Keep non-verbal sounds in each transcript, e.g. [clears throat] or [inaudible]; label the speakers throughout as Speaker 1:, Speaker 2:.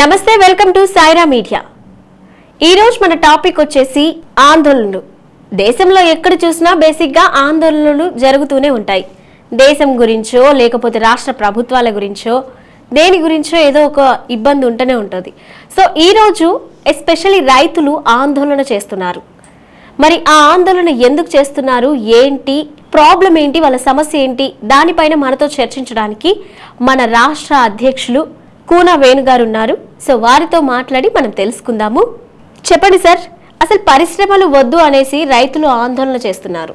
Speaker 1: నమస్తే welcome to సాయిరా media. ఈరోజు మన టాపిక్ వచ్చేసి ఆందోళనలు. దేశంలో ఎక్కడ చూసినా బేసిక్గా ఆందోళనలు జరుగుతూనే ఉంటాయి. దేశం గురించో లేకపోతే రాష్ట్ర ప్రభుత్వాల గురించో దేని గురించో ఏదో ఒక ఇబ్బంది ఉంటూనే ఉంటుంది. సో ఈరోజు ఎస్పెషల్లీ రైతులు ఆందోళన చేస్తున్నారు. మరి ఆ ఆందోళన ఎందుకు చేస్తున్నారు? ఏంటి? ప్రాబ్లం ఏంటి? వాళ్ళ సమస్య ఏంటి? దానిపైన మనతో చర్చించడానికి మన రాష్ట్ర అధ్యక్షులు కూనా వేణుగారు ఉన్నారు సో వారితో మాట్లాడి మనం తెలుసుకుందాము. చెప్పండి సార్ అసలు పరిశ్రమలు వద్దు అనేసి రైతులు ఆందోళన చేస్తున్నారు.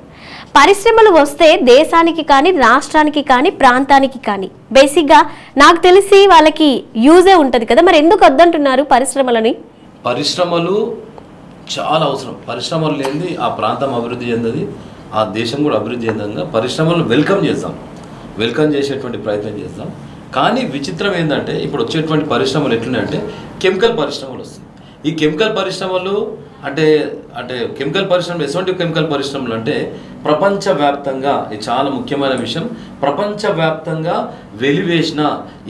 Speaker 1: పరిశ్రమలు వస్తే దేశానికి కానీ రాష్ట్రానికి కానీ ప్రాంతానికి కానీ బేసిక్గా నాకు తెలిసి వాళ్ళకి యూజే ఉంటుంది కదా. మరి ఎందుకు వద్దంటున్నారు పరిశ్రమలని?
Speaker 2: పరిశ్రమలు చాలా అవసరం. పరిశ్రమలు లేనిది ఆ ప్రాంతం అభివృద్ధి చెందది ఆ దేశం కూడా అభివృద్ధి చెందంగా పరిశ్రమలను వెల్కమ్ చేస్తాం వెల్కమ్ చేసేటువంటి ప్రయత్నం చేస్తాం కానీ విచిత్రం ఏంటంటే ఇప్పుడు వచ్చేటువంటి పరిశ్రమలు ఎట్లున్నాయంటే కెమికల్ పరిశ్రమలు వస్తాయి ఈ కెమికల్ పరిశ్రమలు అంటే అంటే కెమికల్ పరిశ్రమలు ఎటువంటి కెమికల్ పరిశ్రమలు అంటే ప్రపంచవ్యాప్తంగా ఇది చాలా ముఖ్యమైన విషయం ప్రపంచవ్యాప్తంగా వెలివేసిన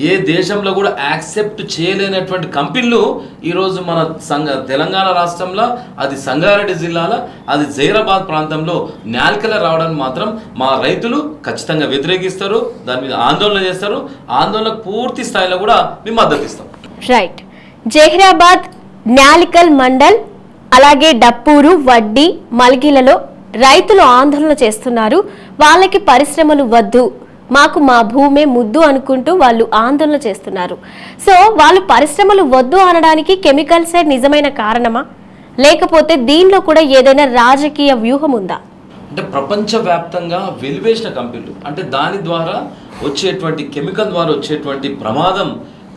Speaker 2: ఏ దేశంలో కూడా యాక్సెప్ట్ చేయలేనటువంటి కంపెనీలు ఈరోజు మన సంగ తెలంగాణ రాష్ట్రంలో అది సంగారెడ్డి జిల్లాలో అది జైరాబాద్ ప్రాంతంలో నాల్కల రావడానికి మాత్రం మా రైతులు ఖచ్చితంగా వ్యతిరేకిస్తారు దాని మీద ఆందోళన చేస్తారు ఆందోళనకు పూర్తి స్థాయిలో కూడా మేము మద్దతు ఇస్తాం.
Speaker 1: రైట్ జహీరాబాద్ న్యాలికల్ మండల్ అలాగే డప్పూరు వడ్డీ మల్గిలలో రైతులు ఆందోళన చేస్తున్నారు. వాళ్ళకి పరిశ్రమలు వద్దు. మాకు మా భూమే ముద్దు అనుకుంటూ వాళ్ళు ఆందోళన చేస్తున్నారు. సో వాళ్ళు పరిశ్రమలు వద్దు అనడానికి కెమికల్సే నిజమైన కారణమా? లేకపోతే దీనిలో కూడా ఏదైనా రాజకీయ వ్యూహం ఉందా?
Speaker 2: అంటే ప్రపంచవ్యాప్తంగా వెలివేసిన కంపెనీలు అంటే దాని ద్వారా వచ్చేటువంటి కెమికల్ ద్వారా వచ్చేటువంటి ప్రమాదం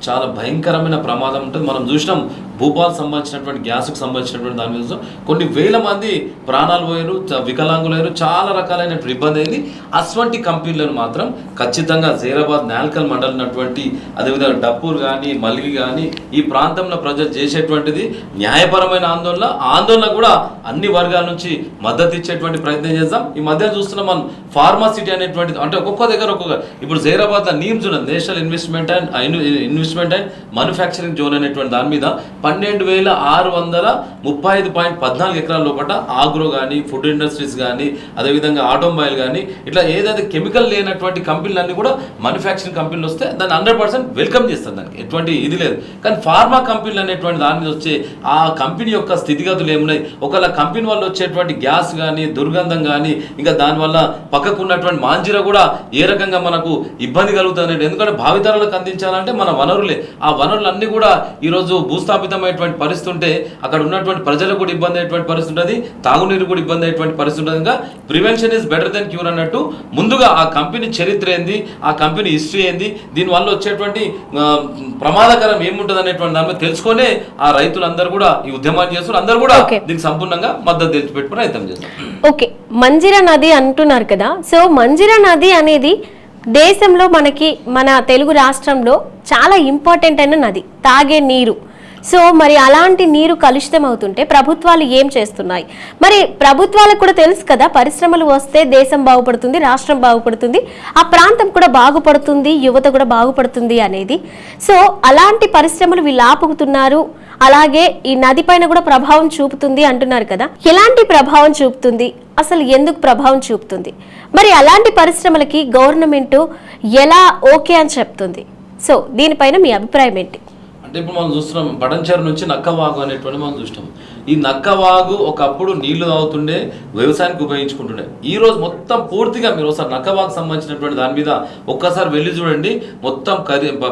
Speaker 2: చాలా భయంకరమైన ప్రమాదం ఉంటుంది. మనం చూసినాం భూపాల్ సంబంధించినటువంటి గ్యాస్కు సంబంధించినటువంటి దాని మీద కొన్ని వేల మంది ప్రాణాలు పోయారు వికలాంగులయ్యారు వికలాంగులు చాలా రకాలైన ఇబ్బంది అయింది. అటువంటి కంపెనీలను మాత్రం ఖచ్చితంగా జైరాబాద్ నాల్కల్ మండలం ఉన్నటువంటి అదేవిధంగా డప్పూర్ కానీ మల్గి కానీ ఈ ప్రాంతంలో ప్రజలు చేసేటువంటిది న్యాయపరమైన ఆందోళన. ఆందోళన కూడా అన్ని వర్గాల నుంచి మద్దతు ఇచ్చేటువంటి ప్రయత్నం చేద్దాం. ఈ మధ్య చూస్తున్నాం మనం ఫార్మాసిటీ అనేటువంటిది అంటే ఒక్కొక్క దగ్గర ఒక్కొక్క. ఇప్పుడు జైరాబాద్ నీమ్స్ ఉన్నది national investment and investment and manufacturing zone అనేటువంటి దాని మీద పన్నెండు వేల ఆరు వందల ముప్పై ఐదు పాయింట్ పద్నాలుగు ఎకరాల లోపల ఆగ్రో కానీ ఫుడ్ ఇండస్ట్రీస్ కానీ అదేవిధంగా ఆటోమొబైల్ కానీ ఇట్లా ఏదైతే కెమికల్ లేనటువంటి కంపెనీలన్నీ కూడా మ్యానుఫ్యాక్చరింగ్ కంపెనీలు వస్తే దాన్ని హండ్రెడ్ పర్సెంట్ వెల్కమ్ చేస్తారు దానికి. ఎటువంటి ఇది లేదు. కానీ ఫార్మా కంపెనీలు అనేటువంటి దాని మీద వచ్చే ఆ కంపెనీ యొక్క స్థితిగతులు ఏమున్నాయి? ఒకవేళ కంపెనీ వల్ల వచ్చేటువంటి గ్యాస్ కానీ దుర్గంధం కానీ ఇంకా దానివల్ల పక్కకు ఉన్నటువంటి మాంజిరా కూడా ఏ రకంగా మనకు ఇబ్బంది కలుగుతుంది ఎందుకంటే భావితరాలకు అందించాలంటే మన వనరులే. ఆ వనరులన్నీ కూడా ఈరోజు భూస్థాపితమైనటువంటి పరిస్థితి ఉంటే అక్కడ ఉన్నటువంటి ప్రజలకు కూడా ఇబ్బంది అయ్యేటువంటి పరిస్థితి ఉంటుంది తాగునీరు కూడా ఇబ్బంది అయ్యేటువంటి పరిస్థితి ఉంటుంది. Prevention is better than cure అన్నట్టు ముందుగా ఆ కంపెనీ చరిత్ర ఏంది ఆ కంపెనీ హిస్టరీ ఏంది దీనివల్ల వచ్చేటువంటి ప్రమాదకరం ఏముంటుంది అనేటువంటి దాని మీద తెలుసుకొనే ఆ రైతులందరూ కూడా ఈ ఉద్యమాన్ని చేస్తున్నారు అందరూ కూడా. దీనికి సంపూర్ణంగా మద్దతు తెలిసిపెట్టి ప్రయత్నం చేస్తారు
Speaker 1: ఓకే. మంజిరా నది అంటున్నారు కదా. సో మంజిరా నది అనేది దేశంలో మనకి మన తెలుగు రాష్ట్రంలో చాలా ఇంపార్టెంట్ అయిన నది. తాగే నీరు. సో మరి అలాంటి నీరు కలుషితం అవుతుంటే ప్రభుత్వాలు ఏం చేస్తున్నాయి? మరి ప్రభుత్వాలకు కూడా తెలుసు కదా పరిశ్రమలు వస్తే దేశం బాగుపడుతుంది రాష్ట్రం బాగుపడుతుంది ఆ ప్రాంతం కూడా బాగుపడుతుంది యువత కూడా బాగుపడుతుంది అనేది. సో అలాంటి పరిశ్రమలు వీళ్ళు ఆపుతున్నారు అలాగే ఈ నది పైన కూడా ప్రభావం చూపుతుంది అంటున్నారు కదా. ఎలాంటి ప్రభావం చూపుతుంది? అసలు ఎందుకు ప్రభావం చూపుతుంది? మరి అలాంటి పరిశ్రమలకి గవర్నమెంట్ ఎలా ఓకే అని చెప్తుంది? సో దీనిపైన మీ అభిప్రాయం ఏంటి?
Speaker 2: అంటే ఇప్పుడు మనం చూస్తున్నాం బడంచెరు నుంచి నక్కవాగు అనేటువంటి మనం చూస్తాం ఈ నక్కవాగు ఒకప్పుడు నీళ్ళు తాగుతుండే వ్యవసాయానికి ఉపయోగించుకుంటుండే. ఈ రోజు మొత్తం పూర్తిగా మీరు ఒకసారి నక్కవాగు సంబంధించినటువంటి దాని మీద ఒక్కసారి వెళ్ళి చూడండి. మొత్తం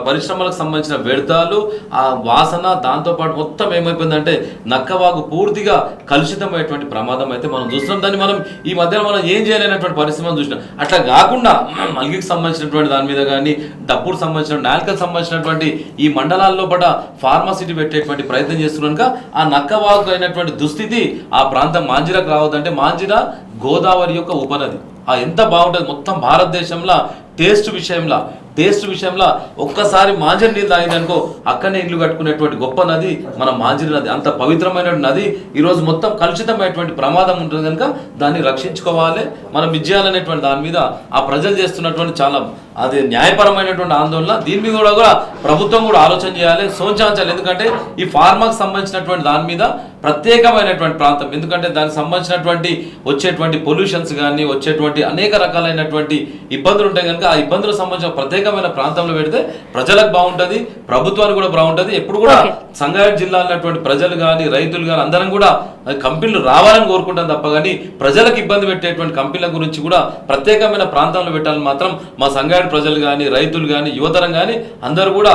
Speaker 2: పరిశ్రమలకు సంబంధించిన వ్యర్థాలు ఆ వాసన దాంతోపాటు మొత్తం ఏమైపోయిందంటే నక్కవాగు పూర్తిగా కలుషితమైనటువంటి ప్రమాదం అయితే మనం చూస్తున్నాం. దాన్ని మనం ఈ మధ్యన మనం ఏం చేయలేనటువంటి పరిస్థితి చూసినాం. అట్లా కాకుండా [clears throat] మల్గికి సంబంధించినటువంటి దాని మీద కానీ డబ్బుకు సంబంధించిన నాల్కకు సంబంధించినటువంటి ఈ మండలాల్లో పట ఫార్మసిటీ పెట్టేటువంటి ప్రయత్నం చేస్తున్నాక ఆ నక్కవాగు అయినటువంటి దుస్థితి ఆ ప్రాంతం మాంజిరాకు రావద్దంటే మాంజిరా గోదావరి యొక్క ఉపనది. ఆ ఎంత బాగుంటుంది. మొత్తం భారతదేశంలో టేస్ట్ విషయంలో టేస్ట్ విషయంలో ఒక్కసారి మాంజరి నీళ్ళు తాగిందనుకో అక్కడనే ఇల్లు కట్టుకునేటువంటి గొప్ప నది మన మాంజరి నది అంత పవిత్రమైన నది ఈరోజు మొత్తం కలుషితమైనటువంటి ప్రమాదం ఉంటుంది కనుక దాన్ని రక్షించుకోవాలి. మనం విజయాలనేటువంటి దాని మీద ఆ ప్రజలు చేస్తున్నటువంటి చాలా అది న్యాయపరమైనటువంటి ఆందోళన దీని మీద కూడా కూడా ప్రభుత్వం కూడా ఆలోచన చేయాలి సోంచాంచాలి. ఎందుకంటే ఈ ఫార్మాకు సంబంధించినటువంటి దాని మీద ప్రత్యేకమైనటువంటి ప్రాంతం ఎందుకంటే దానికి సంబంధించినటువంటి వచ్చేటువంటి పొల్యూషన్స్ కానీ వచ్చేటువంటి అనేక రకాలైనటువంటి ఇబ్బందులు ఉంటాయి కనుక ఆ ఇబ్బందులకు సంబంధించిన ప్రత్యేక ప్రత్యేకమైన ప్రాంతంలో పెడితే ప్రజలకు బాగుంటుంది ప్రభుత్వానికి కూడా బాగుంటుంది. ఎప్పుడు కూడా. సంగారెడ్డి జిల్లా ఉన్నటువంటి ప్రజలు కానీ రైతులు కానీ అందరం కూడా కంపెనీలు రావాలని కోరుకుంటాం తప్ప కానీ ప్రజలకు ఇబ్బంది పెట్టేటువంటి కంపెనీల గురించి కూడా ప్రత్యేకమైన ప్రాంతంలో పెట్టాలని మాత్రం మా సంగారెడ్డి ప్రజలు కానీ రైతులు కానీ యువతరం కానీ అందరూ కూడా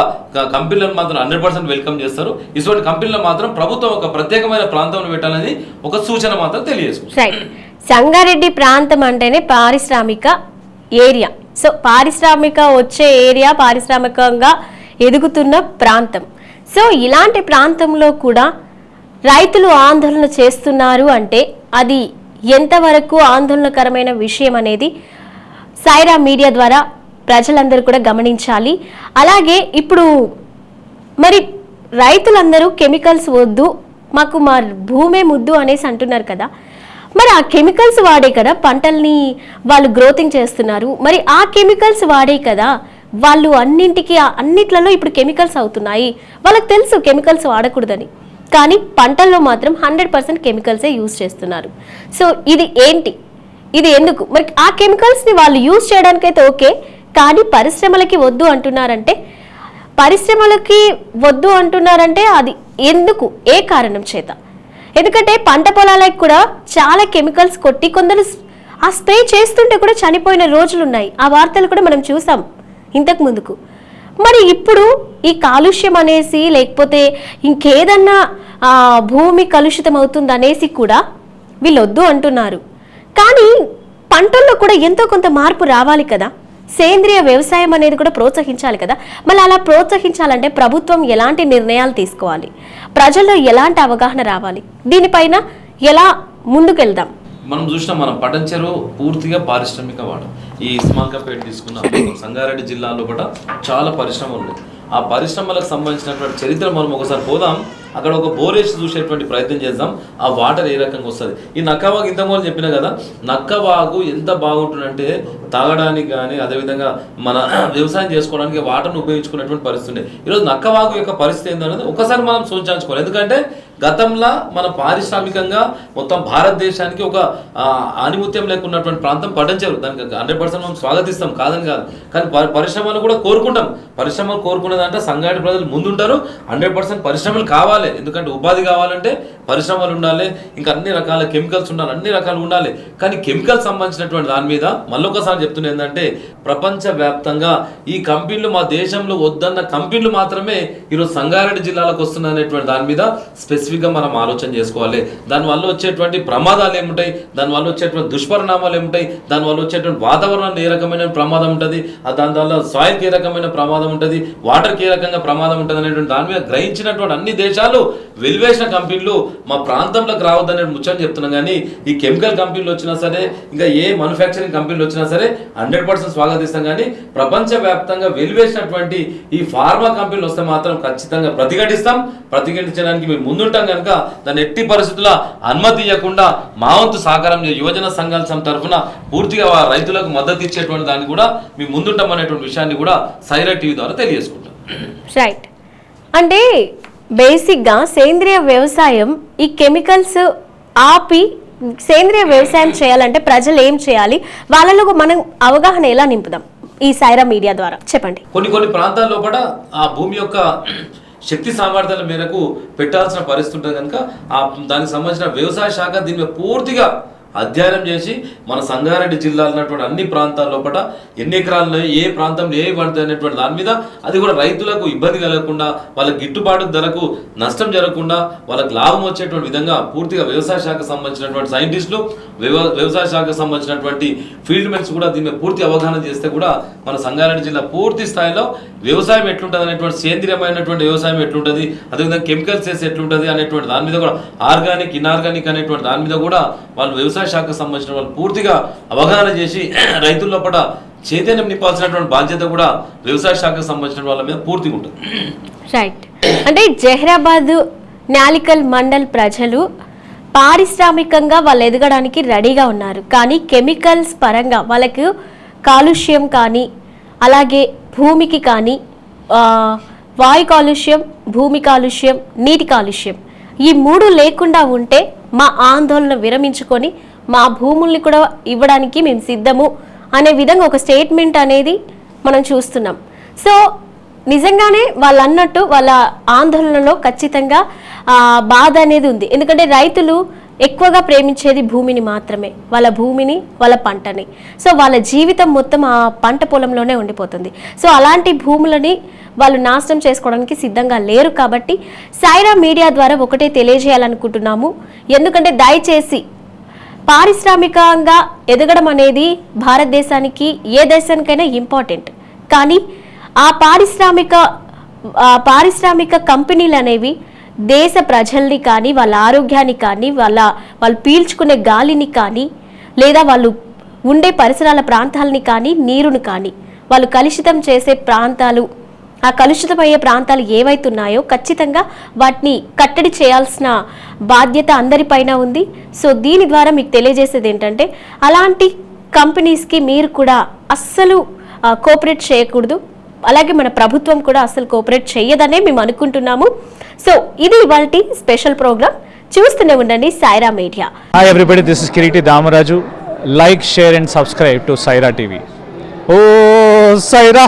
Speaker 2: కంపెనీలను మాత్రం హండ్రెడ్ పర్సెంట్ వెల్కమ్ చేస్తారు. ఇటువంటి కంపెనీలను మాత్రం ప్రభుత్వం ఒక ప్రత్యేకమైన ప్రాంతంలో పెట్టాలని ఒక సూచన మాత్రం తెలియజేసుకుంటాం
Speaker 1: సంగారెడ్డి ప్రాంతం అంటేనే పారిశ్రామిక ఏరియా. సో పారిశ్రామిక వచ్చే ఏరియా పారిశ్రామికంగా ఎదుగుతున్న ప్రాంతం. సో ఇలాంటి ప్రాంతంలో కూడా రైతులు ఆందోళన చేస్తున్నారు అంటే అది ఎంతవరకు ఆందోళనకరమైన విషయం అనేది సైరా మీడియా ద్వారా ప్రజలందరూ కూడా గమనించాలి. అలాగే ఇప్పుడు మరి రైతులందరూ కెమికల్స్ వద్దు మాకు మా భూమే ముద్దు అనేసి అంటున్నారు కదా. మరి ఆ కెమికల్స్ వాడే కదా పంటల్ని వాళ్ళు గ్రోతింగ్ చేస్తున్నారు. మరి ఆ కెమికల్స్ వాడే కదా వాళ్ళు అన్నింటికి ఆ- అన్నిట్లలో ఇప్పుడు కెమికల్స్ అవుతున్నాయి. వాళ్ళకి తెలుసు కెమికల్స్ వాడకూడదని. కానీ పంటల్లో మాత్రం హండ్రెడ్ పర్సెంట్ కెమికల్సే యూజ్ చేస్తున్నారు. సో ఇది ఏంటి? ఇది ఎందుకు? మరి ఆ కెమికల్స్ని వాళ్ళు యూజ్ చేయడానికైతే ఓకే కానీ పరిశ్రమలకి వద్దు అంటున్నారంటే పరిశ్రమలకి వద్దు అంటున్నారంటే అది ఎందుకు? ఏ కారణం చేత? ఎందుకంటే పంట పొలాలకు కూడా చాలా కెమికల్స్ కొట్టి కొందరు ఆ స్ప్రే చేస్తుంటే కూడా చనిపోయిన రోజులు ఉన్నాయి ఆ వార్తలు కూడా మనం చూసాం ఇంతకు ముందుకు. మరి ఇప్పుడు ఈ కాలుష్యం అనేసి లేకపోతే ఇంకేదన్నా ఆ, భూమి కలుషితం అవుతుంది అనేసి కూడా వీళ్ళొద్దు అంటున్నారు. కానీ పంటల్లో కూడా ఎంతో కొంత మార్పు రావాలి కదా. సేంద్రియ వ్యవసాయం అనేది కూడా ప్రోత్సహించాలి కదా. మళ్ళీ అలా ప్రోత్సహించాలంటే ప్రభుత్వం ఎలాంటి నిర్ణయాలు తీసుకోవాలి? ప్రజల్లో ఎలాంటి అవగాహన రావాలి? దీనిపైన ఎలా ముందుకెళ్దాం?
Speaker 2: మనం చూసినాం మనం పటంచెరు పూర్తిగా పారిశ్రామిక వాడ ఈ ఇస్మాల్కాపేట తీసుకున్నాం [coughs] సంగారెడ్డి జిల్లాలో కూడా చాలా పరిశ్రమలు ఉన్నాయి. ఆ పరిశ్రమలకు సంబంధించినటువంటి చరిత్ర మనం ఒకసారి పోదాం. అక్కడ ఒక బోరేసి చూసేటువంటి ప్రయత్నం చేద్దాం. ఆ వాటర్ ఏ రకంగా వస్తుంది? ఈ నక్కవాగు ఇంతకుముందు చెప్పిన కదా నక్కవాగు ఎంత బాగుంటుందంటే తాగడానికి కానీ అదేవిధంగా మన [clears throat] వ్యవసాయం చేసుకోవడానికి వాటర్ను ఉపయోగించుకునేటువంటి పరిస్థితి ఉండే ఈరోజు నక్కవాగు యొక్క పరిస్థితి ఏంటనేది ఒకసారి మనం సూచించుకోవాలి. ఎందుకంటే గతంలో మన పారిశ్రామికంగా మొత్తం భారతదేశానికి ఒక ఆ, ఆనిముత్యం లేకున్నటువంటి ప్రాంతం పట్టించారు దానికి హండ్రెడ్ పర్సెంట్ మనం స్వాగతిస్తాం కాదని కాదు. కానీ పరిశ్రమలు కూడా కోరుకుంటాం. పరిశ్రమలు కోరుకునేదంటే సంఘాటి ప్రజలు ముందుంటారు. హండ్రెడ్ పర్సెంట్ పరిశ్రమలు కావాలి. ఎందుకంటే ఉపాధి కావాలంటే పరిశ్రమలు ఉండాలి ఇంకా అన్ని రకాల కెమికల్స్ ఉండాలి అన్ని రకాలు ఉండాలి. కానీ కెమికల్స్ సంబంధించినటువంటి దాని మీద మళ్ళొకసారి చెప్తున్నా ఏంటంటే ప్రపంచవ్యాప్తంగా ఈ కంపెనీలు మా దేశంలో వద్దన్న కంపెనీలు మాత్రమే ఈరోజు సంగారెడ్డి జిల్లాలకు వస్తున్నటువంటి దాని మీద స్పెసిఫిక్గా మనం ఆలోచన చేసుకోవాలి. దానివల్ల వచ్చేటువంటి ప్రమాదాలు ఏముంటాయి? దానివల్ల వచ్చేటువంటి దుష్పరిణామాలు ఏముంటాయి? దానివల్ల వచ్చేటువంటి వాతావరణం ఏ రకమైన ప్రమాదం ఉంటుంది? దాని వల్ల సాయిల్కి ఏ రకమైన ప్రమాదం ఉంటుంది? వాటర్కి ఏ రకంగా ప్రమాదం ఉంటుంది అనేటువంటి దాని మీద గ్రహించినటువంటి అన్ని దేశాలు వెలివేసిన కంపెనీలు మా ప్రాంతంలోకి రావద్దని ముచ్చని చెప్తున్నాం కానీ ఈ కెమికల్ కంపెనీలు వచ్చినా సరే ఇంకా ఏ మ్యానుఫ్యాక్చరింగ్ కంపెనీలు వచ్చినా సరే హండ్రెడ్ పర్సెంట్ స్వాగతిస్తాం కానీ ప్రపంచవ్యాప్తంగా వెలివేసినటువంటి ఈ ఫార్మా కంపెనీలు వస్తే మాత్రం ఖచ్చితంగా ప్రతిఘటిస్తాం ప్రతిఘటించడానికి మేము ముందుంటాం కనుక దాన్ని ఎట్టి పరిస్థితుల్లో అనుమతి ఇవ్వకుండా మా వంతు సహకారం యువజన సంఘాల సం తరఫున పూర్తిగా రైతులకు మద్దతు ఇచ్చేటువంటి దాన్ని కూడా మేము ముందుంటాం అనేటువంటి విషయాన్ని కూడా సైరా టీవీ ద్వారా తెలియజేసుకుంటాం.
Speaker 1: రైట్ అంటే బేసిక్గా సేంద్రియ వ్యవసాయం ఈ కెమికల్స్ ఆపి సేంద్రియ వ్యవసాయం చేయాలంటే ప్రజలు ఏం చేయాలి? వాళ్ళలో మనం అవగాహన ఎలా నింపుదాం? ఈ సైరా మీడియా ద్వారా. చెప్పండి.
Speaker 2: కొన్ని కొన్ని ప్రాంతాల్లో కూడా ఆ భూమి యొక్క శక్తి సామర్థ్యాల మేరకు పెట్టాల్సిన పరిస్థితి ఉంటుంది కనుక ఆ దానికి సంబంధించిన వ్యవసాయ శాఖ దీని పూర్తిగా అధ్యయనం చేసి మన సంగారెడ్డి జిల్లాలో ఉన్నటువంటి అన్ని ప్రాంతాల లోపల ఎన్ని ఎకరాలు ఏ ప్రాంతంలో ఏ పడుతుంది అనేటువంటి దాని మీద అది కూడా రైతులకు ఇబ్బంది కలగకుండా వాళ్ళ గిట్టుబాటు ధరకు నష్టం జరగకుండా వాళ్ళకి లాభం వచ్చేటువంటి విధంగా పూర్తిగా వ్యవసాయ శాఖకు సంబంధించినటువంటి సైంటిస్టులు వ్యవ- వ్యవసాయ శాఖకు సంబంధించినటువంటి ఫీల్డ్ మెన్స్ కూడా దీని పూర్తి అవగాహన చేస్తే కూడా మన సంగారెడ్డి జిల్లా పూర్తి స్థాయిలో వ్యవసాయం ఎట్లుంటుంది అనేటువంటి సేంద్రియమైనటువంటి వ్యవసాయం ఎట్లుంటుంది అదేవిధంగా కెమికల్స్ వేసి ఎట్లుంటుంది అనేటువంటి దాని మీద కూడా ఆర్గానిక్ ఇన్ఆర్గానిక్ అనేటువంటి దాని మీద కూడా వాళ్ళు వ్యవసాయ వ్యవసాయ శాఖకు సంబంధించిన వాళ్ళు పూర్తిగా అవగాహన చేసి [clears throat] రైతుల లోపల చైతన్యం నింపాల్సినటువంటి బాధ్యత కూడా వ్యవసాయ శాఖకు సంబంధించిన వాళ్ళ మీద పూర్తిగా ఉంటుంది.
Speaker 1: రైట్ అంటే జహ్రాబాద్ నాలికల్ మండల్ ప్రజలు పారిశ్రామికంగా వాళ్ళు ఎదగడానికి రెడీగా ఉన్నారు. కానీ కెమికల్స్ పరంగా వాళ్ళకు కాలుష్యం కానీ అలాగే భూమికి కానీ వాయు కాలుష్యం భూమి కాలుష్యం నీటి కాలుష్యం ఈ మూడు లేకుండా ఉంటే మా ఆందోళన విరమించుకొని మా భూముల్ని కూడా ఇవ్వడానికి మేము సిద్ధము అనే విధంగా ఒక స్టేట్మెంట్ అనేది మనం చూస్తున్నాం. సో నిజంగానే వాళ్ళు అన్నట్టు వాళ్ళ ఆందోళనలో ఖచ్చితంగా బాధ అనేది ఉంది. ఎందుకంటే రైతులు ఎక్కువగా ప్రేమించేది భూమిని మాత్రమే వాళ్ళ భూమిని వాళ్ళ పంటని. సో వాళ్ళ జీవితం మొత్తం ఆ పంట పొలంలోనే ఉండిపోతుంది. సో అలాంటి భూములని వాళ్ళు నాశనం చేసుకోవడానికి సిద్ధంగా లేరు కాబట్టి సాయిరా మీడియా ద్వారా ఒకటే తెలియజేయాలనుకుంటున్నాము. ఎందుకంటే దయచేసి పారిశ్రామికంగా ఎదగడం అనేది భారతదేశానికి ఏ దేశానికైనా ఇంపార్టెంట్. కానీ ఆ పారిశ్రామిక ఆ పారిశ్రామిక కంపెనీలు అనేవి దేశ ప్రజల్ని కానీ వాళ్ళ ఆరోగ్యాన్ని కానీ వాళ్ళ వాళ్ళు పీల్చుకునే గాలిని కానీ లేదా వాళ్ళు ఉండే పరిసరాల ప్రాంతాలని కానీ నీరుని కానీ వాళ్ళు కలుషితం చేసే ప్రాంతాలు ఆ కలుషితమయ్యే ప్రాంతాలు ఏవైతున్నాయో ఖచ్చితంగా వాటిని కట్టడి చేయాల్సిన బాధ్యత అందరిపైన ఉంది. సో దీని ద్వారా మీకు తెలియజేసేది ఏంటంటే అలాంటి కంపెనీస్కి మీరు కూడా అస్సలు కోఆపరేట్ చేయకూడదు. అలాగే మన ప్రభుత్వం కూడా అస్సలు కోఆపరేట్ చేయదనే మేము అనుకుంటున్నాము. సో ఇది ఇవాళ స్పెషల్ ప్రోగ్రామ్. చూస్తూనే ఉండండి Saira media.
Speaker 3: Hi everybody this is Kireeti Damaraju like share and subscribe to Saira TV oh Sye Raa